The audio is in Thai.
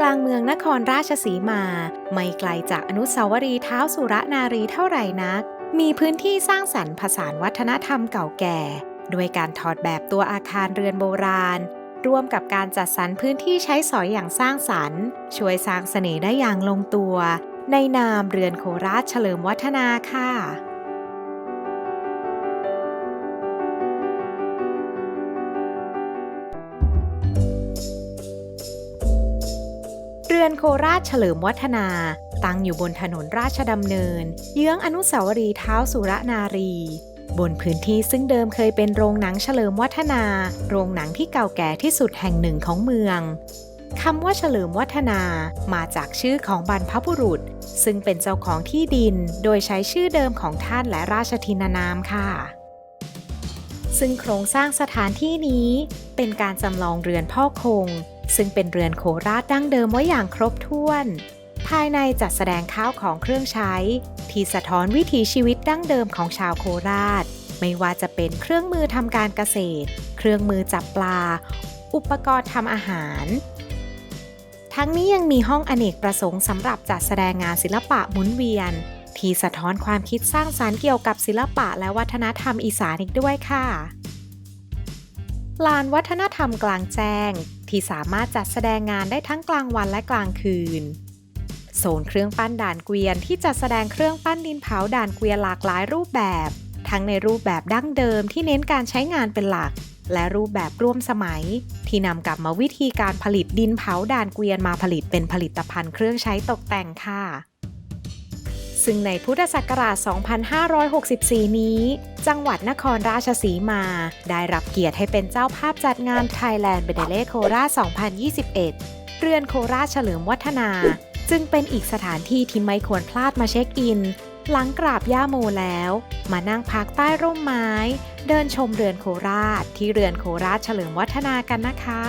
กลางเมืองนครราชสีมา ไม่ไกลจากอนุสาวรีย์เท้าสุรนารีเท่าไหร่นัก มีพื้นที่สร้างสรรค์ผสานวัฒนธรรมเก่าแก่ ด้วยการถอดแบบตัวอาคารเรือนโบราณ ร่วมกับการจัดสรรพื้นที่ใช้สอยอย่างสร้างสรรค์ ช่วยสร้างเสน่ห์ได้อย่างลงตัว ในนามเรือนโคราชเฉลิมวัฒนาค่ะ อนโคราชเฉลิมวัฒนา ตั้งอยู่บนถนนราชดำเนิน เยื้องอนุสาวรีย์เท้าสุรนารี บนพื้นที่ซึ่งเดิมเคยเป็นโรงหนังเฉลิมวัฒนา โรงหนังที่เก่าแก่ที่สุดแห่งหนึ่งของเมืองคำว่าเฉลิมวัฒนามาจากชื่อของบรรพบุรุษ ซึ่งเป็นเจ้าของที่ดินโดยใช้ชื่อเดิมของท่านและราชทินานามค่ะ ซึ่งโครงสร้างสถานที่นี้เป็นการจำลองเรือนพ่อคง ซึ่งเป็นเรือนโคราชดั้งเดิมไว้อย่างครบถ้วน ภายในจัดแสดงข้าวของเครื่องใช้ ที่สะท้อนวิถีชีวิตดั้งเดิมของชาวโคราช ไม่ว่าจะเป็นเครื่องมือทำการเกษตร เครื่องมือจับปลา อุปกรณ์ทำอาหาร ทั้งนี้ยังมีห้องอเนกประสงค์สำหรับจัดแสดงงานศิลปะหมุนเวียน ที่สะท้อนความคิดสร้างสารรค์เกี่ยวกับศิลปะและวัฒนธรรมอีสานอีกด้วยค่ะลานวัฒนธรรมกลางแจ้ง ที่สามารถจัดแสดงงานได้ทั้งกลางวันและกลางคืน โซนเครื่องปั้นด่านเกวียนที่จัดแสดงเครื่องปั้นดินเผาด่านเกวียนหลากหลายรูปแบบ ทั้งในรูปแบบดั้งเดิมที่เน้นการใช้งานเป็นหลัก และรูปแบบร่วมสมัย ที่นำกลับมาวิธีการผลิตดินเผาด่านเกวียนมาผลิตเป็นผลิตภัณฑ์เครื่องใช้ตกแต่งค่ะ ซึ่งในพุทธศักราช 2564 นี้ จังหวัดนครราชสีมา ได้รับเกียรติให้เป็นเจ้าภาพจัดงาน Thailand b e d e l e โคราช 2021 เรือนโคราชเฉลิมวัฒนา จึงเป็นอีกสถานที่ที่ไม่ควรพลาดมาเช็คอิน หลังกราบย่าโมแล้ว มานั่งพักใต้ร่มไม้ เดินชมเรือนโคราช ที่เรือนโคราชเฉลิมวัฒนากันนะคะ